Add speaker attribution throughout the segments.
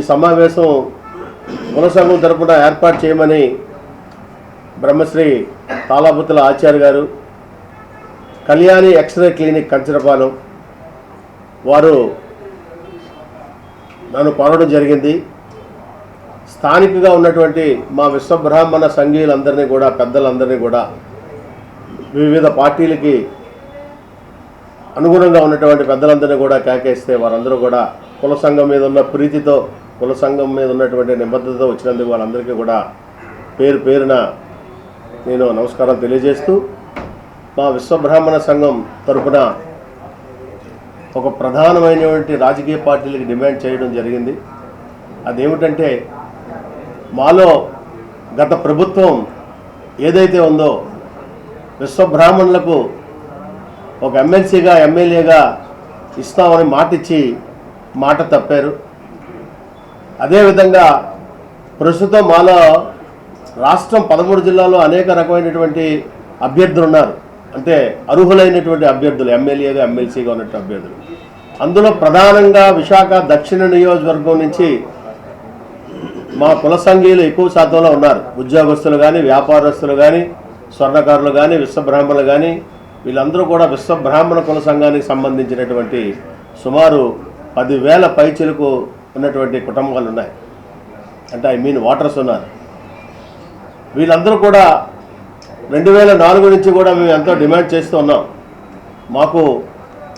Speaker 1: ఈ సమావేశం కులసంఘం తరపున ఏర్పాటు చేయమని బ్రహ్మశ్రీ తాలాపుతుల ఆచార్య గారు కళ్యాణి ఎక్స్రే క్లినిక్ కంచరపాలెం వారు నన్ను కోరడం జరిగింది. స్థానికంగా ఉన్నటువంటి మా విశ్వబ్రాహ్మణ సంఘీయులందరినీ కూడా పెద్దలందరినీ కూడా వివిధ పార్టీలకి అనుగుణంగా ఉన్నటువంటి పెద్దలందరినీ కూడా కేకేస్తే వారందరూ కూడా కుల సంఘం మీద ఉన్న ప్రీతితో కుల సంఘం మీద ఉన్నటువంటి నిబద్ధత వచ్చినందుకు వాళ్ళందరికీ కూడా పేరు పేరున నేను నమస్కారం తెలియజేస్తూ మా విశ్వబ్రాహ్మణ సంఘం తరపున ఒక ప్రధానమైనటువంటి రాజకీయ పార్టీలకు డిమాండ్ చేయడం జరిగింది. అదేమిటంటే మాలో గత ప్రభుత్వం ఏదైతే ఉందో విశ్వబ్రాహ్మణులకు ఒక ఎమ్మెల్సీగా ఎమ్మెల్యేగా ఇస్తామని మాట ఇచ్చి మాట తప్పారు. అదేవిధంగా ప్రస్తుతం మాలో రాష్ట్రం పదమూడు జిల్లాల్లో అనేక రకమైనటువంటి అభ్యర్థులు ఉన్నారు. అంటే అర్హులైనటువంటి అభ్యర్థులు ఎమ్మెల్యేగా ఎమ్మెల్సీగా ఉన్నటువంటి అభ్యర్థులు. అందులో ప్రధానంగా విశాఖ దక్షిణ నియోజకవర్గం నుంచి మా కుల సంఘీయులు ఎక్కువ శాతంలో ఉన్నారు. ఉద్యోగస్తులు కానీ వ్యాపారస్తులు కానీ స్వర్ణకారులు కానీ విశ్వబ్రాహ్మణులు కానీ వీళ్ళందరూ కూడా విశ్వబ్రాహ్మణ కుల సంఘానికి సంబంధించినటువంటి సుమారు పదివేల పైచిలకు ఉన్నటువంటి కుటుంబాలు ఉన్నాయి. అంటే ఐ మీన్ వాటర్స్ ఉన్నారు. వీళ్ళందరూ కూడా రెండు వేల నాలుగు నుంచి కూడా మేము ఎంతో డిమాండ్ చేస్తూ ఉన్నాం. మాకు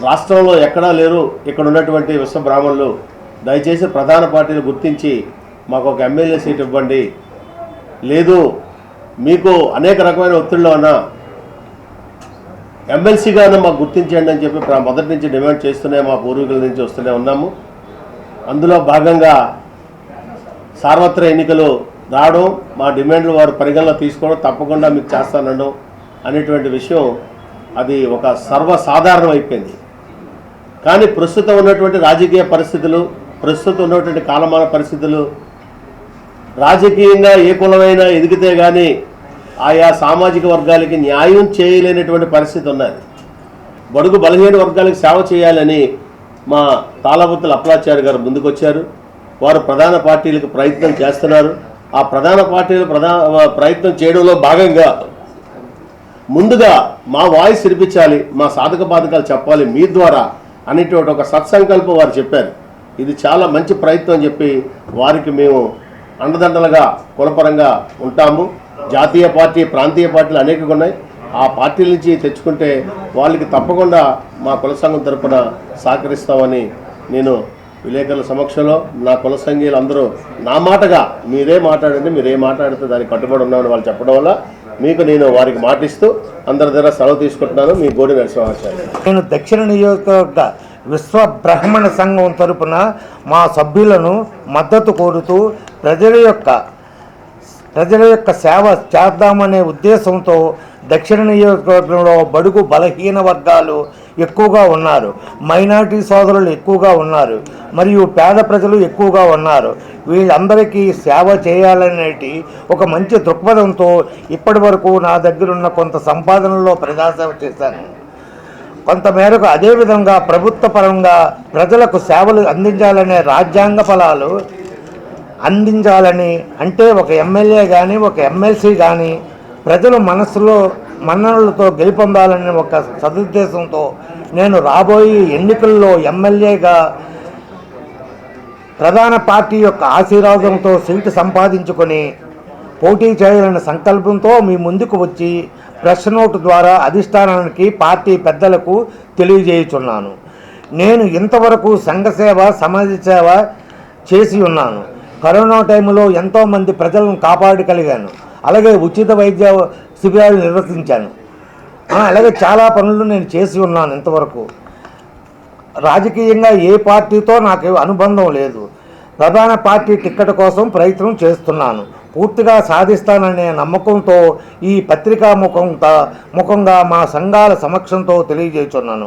Speaker 1: రాష్ట్రంలో ఎక్కడా లేరు. ఇక్కడ ఉన్నటువంటి విశ్వబ్రాహ్మణులు దయచేసి ప్రధాన పార్టీలు గుర్తించి మాకు ఒక ఎమ్మెల్యే సీట్ ఇవ్వండి. లేదు మీకు అనేక రకమైన ఒత్తిడిలో ఉన్నా ఎమ్మెల్సీగానే మాకు గుర్తించండి అని చెప్పి మొదటి నుంచి డిమాండ్ చేస్తూనే మా పూర్వీకుల నుంచి వస్తూనే ఉన్నాము. అందులో భాగంగా సార్వత్ర ఎన్నికలు రావడం మా డిమాండ్లు వారు పరిగణలో తీసుకోవడం తప్పకుండా మీకు చేస్తానడం అనేటువంటి విషయం అది ఒక సర్వసాధారణం అయిపోయింది. కానీ ప్రస్తుతం ఉన్నటువంటి రాజకీయ పరిస్థితులు ప్రస్తుతం ఉన్నటువంటి కాలమాన పరిస్థితులు రాజకీయంగా ఏ కులమైనా ఎదిగితే కానీ ఆయా సామాజిక వర్గాలకి న్యాయం చేయలేనటువంటి పరిస్థితి ఉన్నది. బడుగు బలహీన వర్గాలకు సేవ చేయాలని మా తాళబుత్తుల అప్లాచార్య గారు ముందుకొచ్చారు. వారు ప్రధాన పార్టీలకు ప్రయత్నం చేస్తున్నారు. ఆ ప్రధాన పార్టీలు ప్రధాన ప్రయత్నం చేయడంలో భాగంగా ముందుగా మా వాయిస్ వినిపించాలి మా సాధక బాధకాలు చెప్పాలి మీ ద్వారా అనేటువంటి ఒక సత్సంకల్పం వారు చెప్పారు. ఇది చాలా మంచి ప్రయత్నం అని చెప్పి వారికి మేము అండదండలుగా కులపరంగా ఉంటాము. జాతీయ పార్టీ ప్రాంతీయ పార్టీలు అనేకగా ఉన్నాయి. ఆ పార్టీల నుంచి తెచ్చుకుంటే వాళ్ళకి తప్పకుండా మా కుల సంఘం తరపున సహకరిస్తామని నేను విలేకరుల సమక్షంలో నా కుల సంఘీయులు అందరూ నా మాటగా మీరే మాట్లాడండి మీరే మాట్లాడితే దానికి కట్టుబడి ఉన్నామని వాళ్ళు చెప్పడం వల్ల మీకు నేను వారికి మాటిస్తూ అందరి దగ్గర సెలవు తీసుకుంటున్నాను. మీ గోడి నరసింహాచార్య
Speaker 2: నేను దక్షిణ నియోజకవర్గ విశ్వ బ్రాహ్మణ సంఘం తరపున మా సభ్యులను మద్దతు కోరుతూ ప్రజల యొక్క ప్రజల యొక్క సేవ చేద్దామనే ఉద్దేశంతో దక్షిణ నియోజకవర్గంలో బడుగు బలహీన వర్గాలు ఎక్కువగా ఉన్నారు. మైనారిటీ సోదరులు ఎక్కువగా ఉన్నారు. మరియు పేద ప్రజలు ఎక్కువగా ఉన్నారు. వీళ్ళందరికీ సేవ చేయాలనేటి ఒక మంచి దృక్పథంతో ఇప్పటి వరకు నా దగ్గర ఉన్న కొంత సంపాదనలో ప్రజాసేవ చేశాను. కొంతమేరకు అదేవిధంగా ప్రభుత్వ పరంగా ప్రజలకు సేవలు అందించాలనే రాజ్యాంగ ఫలాలు అందించాలని అంటే ఒక ఎమ్మెల్యే కానీ ఒక ఎమ్మెల్సీ కానీ ప్రజల మనసులో మన్ననలతో గెలుపొందాలనే ఒక సదుద్దేశంతో నేను రాబోయే ఎన్నికల్లో ఎమ్మెల్యేగా ప్రధాన పార్టీ యొక్క ఆశీర్వాదంతో సీటు సంపాదించుకొని పోటీ చేయాలనే సంకల్పంతో మీ ముందుకు వచ్చి ప్రెస్ నోటు ద్వారా అధిష్టానానికి పార్టీ పెద్దలకు తెలియజేయుచున్నాను. నేను ఇంతవరకు సంఘసేవ సమాజ సేవ చేసి ఉన్నాను. కరోనా టైంలో ఎంతోమంది ప్రజలను కాపాడగలిగాను. అలాగే ఉచిత వైద్య శిబిరాలు నిర్వహించాను. అలాగే చాలా పనులు నేను చేసి ఉన్నాను ఇంతవరకు. రాజకీయంగా ఏ పార్టీతో నాకు అనుబంధం లేదు. ప్రధాన పార్టీ టిక్కెట్ కోసం ప్రయత్నం చేస్తున్నాను. పూర్తిగా సాధిస్తాననే నమ్మకంతో ఈ పత్రికా ముఖంగా ముఖంగా మా సంఘాల సమక్షంతో తెలియజేస్తున్నాను.